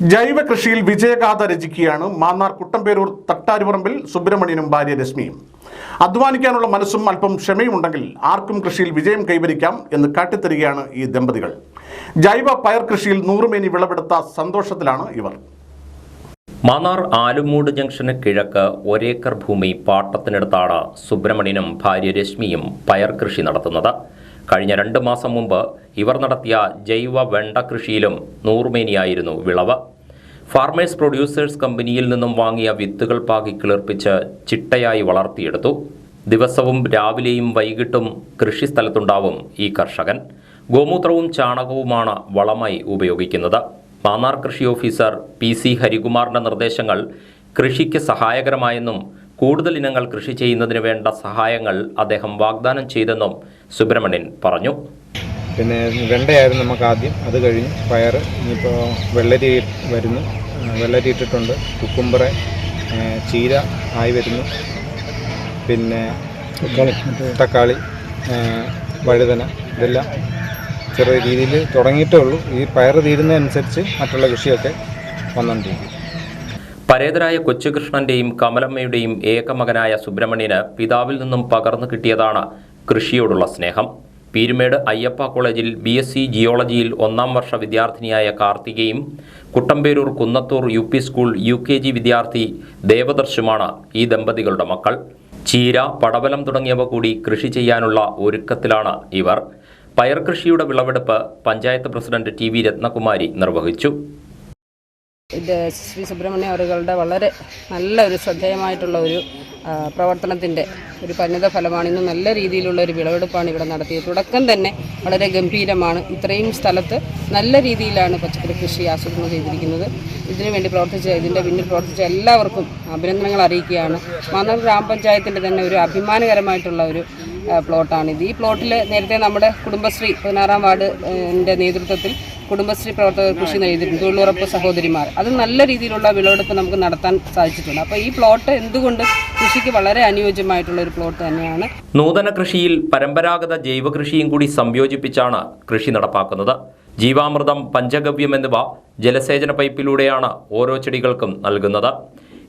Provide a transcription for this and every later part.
ജൈവ കൃഷിയിൽ വിജയഗാഥ രചിക്കുകയാണ് മാന്നാർ കുട്ടമ്പേരൂർ തട്ടാരുപറമ്പിൽ സുബ്രഹ്മണ്യനും ഭാര്യ രശ്മിയും. അധ്വാനിക്കാനുള്ള മനസ്സും അല്പം ക്ഷമയും ഉണ്ടെങ്കിൽ ആർക്കും കൃഷിയിൽ വിജയം കൈവരിക്കാം എന്ന് കാട്ടിത്തരികയാണ് ഈ ദമ്പതികൾ. ജൈവ പയർ കൃഷിയിൽ നൂറുമേനി വിളവെടുത്ത സന്തോഷത്തിലാണ് ഇവർ. മാന്നാർ ആലുമൂട് ജംഗ്ഷന് കിഴക്ക് ഒരേക്കർ ഭൂമി പാട്ടത്തിനടുത്താണ് സുബ്രഹ്മണ്യനും ഭാര്യ രശ്മിയും പയർ കൃഷി നടത്തുന്നത്. കഴിഞ്ഞ രണ്ട് മാസം മുമ്പ് ഇവർ നടത്തിയ ജൈവ വെണ്ട കൃഷിയിലും നൂറുമേനിയായിരുന്നു വിളവ്. ഫാർമേഴ്സ് പ്രൊഡ്യൂസേഴ്സ് കമ്പനിയിൽ നിന്നും വാങ്ങിയ വിത്തുകൾ പാകി കിളിർപ്പിച്ച് ചിട്ടയായി വളർത്തിയെടുത്തു. ദിവസവും രാവിലെയും വൈകിട്ടും കൃഷിസ്ഥലത്തുണ്ടാവും ഈ കർഷകൻ. ഗോമൂത്രവും ചാണകവുമാണ് വളമായി ഉപയോഗിക്കുന്നത്. മാന്നാർ കൃഷി ഓഫീസർ പി സി ഹരികുമാറിന്റെ നിർദ്ദേശങ്ങൾ കൃഷിക്ക് സഹായകരമായെന്നും കൂടുതൽ ഇനങ്ങൾ കൃഷി ചെയ്യുന്നതിന് വേണ്ട സഹായങ്ങൾ അദ്ദേഹം വാഗ്ദാനം ചെയ്തെന്നും സുബ്രഹ്മണ്യൻ പറഞ്ഞു. പിന്നെ വെണ്ടയായിരുന്നു നമുക്ക് ആദ്യം. അത് കഴിഞ്ഞ് പയർ ഇനിയിപ്പോൾ വെള്ളരി വരുന്നു. വെള്ളരി ഇട്ടിട്ടുണ്ട്. കുക്കുംബറ ചീര ആയി വരുന്നു. പിന്നെ തക്കാളി. വഴുതന ഇതെല്ലാം ചെറിയ രീതിയിൽ തുടങ്ങിയിട്ടേ ഉള്ളൂ. ഈ പയർ തീരുന്നതനുസരിച്ച് മറ്റുള്ള കൃഷിയൊക്കെ വന്നുകൊണ്ടിരിക്കും പരേതരായ കൊച്ചുകൃഷ്ണന്റെയും കമലമ്മയുടെയും ഏകമകനായ സുബ്രഹ്മണ്യന് പിതാവിൽ നിന്നും പകർന്നു കിട്ടിയതാണ് കൃഷിയോടുള്ള സ്നേഹം. പീരുമേട് അയ്യപ്പ കോളേജിൽ ബി എസ് സി ജിയോളജിയിൽ ഒന്നാം വർഷ വിദ്യാർത്ഥിനിയായ കാർത്തികയും Kuttamperoor Kunnathur U P school U K G വിദ്യാർത്ഥി ദേവദർശുമാണ് ഈ ദമ്പതികളുടെ മക്കൾ. ചീര പടവലം തുടങ്ങിയവ കൂടി കൃഷി ചെയ്യാനുള്ള ഒരുക്കത്തിലാണ് ഇവർ. പയർ കൃഷിയുടെ വിളവെടുപ്പ് panchayat president T V Rathnakumari നിർവഹിച്ചു. ഇത് ശ്രീ സുബ്രഹ്മണ്യം അവരുടെ വളരെ നല്ല ഒരു ശ്രദ്ധേയമായിട്ടുള്ള ഒരു പ്രവർത്തനത്തിന്റെ ഒരു പരിണിത ഫലമാണ്. ഇന്ന് നല്ല രീതിയിലുള്ള ഒരു വിളവെടുപ്പാണ് ഇവിടെ നടത്തിയത്. തുടക്കം തന്നെ വളരെ ഗംഭീരമാണ്. ഇത്രയും സ്ഥലത്ത് നല്ല രീതിയിലാണ് പച്ചക്കറി കൃഷി ആസൂത്രണം ചെയ്തിരിക്കുന്നത്. ഇതിനു വേണ്ടി പ്രവർത്തിച്ച ഇതിന്റെ പിന്നിൽ പ്രവർത്തിച്ച എല്ലാവർക്കും അഭിനന്ദനങ്ങൾ അറിയിക്കുകയാണ്. മാന്നാർ ഗ്രാമപഞ്ചായത്തിന്റെ തന്നെ ഒരു അഭിമാനകരമായിട്ടുള്ള ഒരു പ്ലോട്ടാണിത്. ഈ പ്ലോട്ടിൽ നേരത്തെ നമ്മുടെ കുടുംബശ്രീ പതിനാറാം വാർഡിന്റെ നേതൃത്വത്തിൽ കുടുംബശ്രീ പ്രവർത്തകർ കൃഷി ചെയ്തിട്ടുണ്ട് തൊഴിലുറപ്പ് സഹോദരിമാർ. അത് നല്ല രീതിയിലുള്ള വിളവെടുപ്പ് നമുക്ക് നടത്താൻ സാധിച്ചിട്ടുണ്ട്. അപ്പോൾ ഈ പ്ലോട്ട് എന്തുകൊണ്ട് കൃഷിക്ക് വളരെ അനുയോജ്യമായിട്ടുള്ള ഒരു പ്ലോട്ട് തന്നെയാണ്. നൂതന കൃഷിയിൽ പരമ്പരാഗത ജൈവ കൃഷിയും കൂടി സംയോജിപ്പിച്ചാണ് കൃഷി നടപ്പാക്കുന്നത്. ജീവാമൃതം പഞ്ചഗവ്യം എന്നിവ ജലസേചന പൈപ്പിലൂടെയാണ് ഓരോ ചെടികൾക്കും നൽകുന്നത്.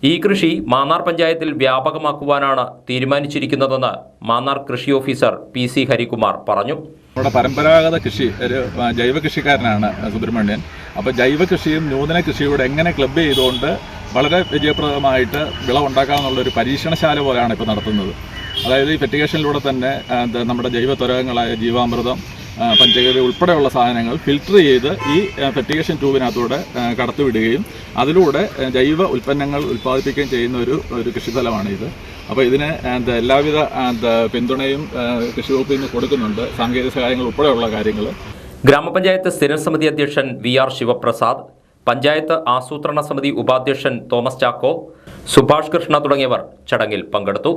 ഈ കൃഷി മാന്നാർ പഞ്ചായത്തിൽ വ്യാപകമാക്കുവാനാണ് തീരുമാനിച്ചിരിക്കുന്നതെന്ന് മാന്നാർ കൃഷി ഓഫീസർ പി സി ഹരികുമാർ പറഞ്ഞു. നമ്മുടെ പരമ്പരാഗത കൃഷി ഒരു ജൈവ കൃഷിക്കാരനാണ് സുബ്രഹ്മണ്യൻ. അപ്പോൾ ജൈവ കൃഷിയും നൂതന കൃഷിയോട് എങ്ങനെ ക്ലബ് ചെയ്തുകൊണ്ട് വളരെ വിജയപ്രദമായിട്ട് വിളവുണ്ടാക്കാമെന്നുള്ള ഒരു പരീക്ഷണശാല പോലെയാണ് ഇപ്പോൾ നടത്തുന്നത്. അതായത് ഈ ഫെറ്റിഗേഷനിലൂടെ തന്നെ നമ്മുടെ ജൈവ ത്വരകങ്ങളായ ജീവാമൃതം പഞ്ചഗവ്യ ഉൾപ്പെടെയുള്ള സാധനങ്ങൾ ഫിൽട്ടർ ചെയ്ത് ഈ ഫെറ്റിഗേഷൻ ട്യൂബിനകത്തൂടെ കടത്തിവിടുകയും അതിലൂടെ ജൈവ ഉൽപ്പന്നങ്ങൾ ഉൽപ്പാദിപ്പിക്കുകയും ചെയ്യുന്ന ഒരു ഒരു കൃഷിസ്ഥലമാണ് ഇത് അപ്പോൾ ഇതിന് എല്ലാവിധ പിന്തുണയും കൃഷി വകുപ്പിൽ നിന്ന് കൊടുക്കുന്നുണ്ട് സാങ്കേതിക സഹായങ്ങൾ ഉൾപ്പെടെയുള്ള കാര്യങ്ങൾ ഗ്രാമപഞ്ചായത്ത് സ്ഥിരം സമിതി അധ്യക്ഷൻ വി ആർ ശിവപ്രസാദ് പഞ്ചായത്ത് ആസൂത്രണ സമിതി ഉപാധ്യക്ഷൻ തോമസ് ചാക്കോ സുഭാഷ് കൃഷ്ണ തുടങ്ങിയവർ ചടങ്ങിൽ പങ്കെടുത്തു.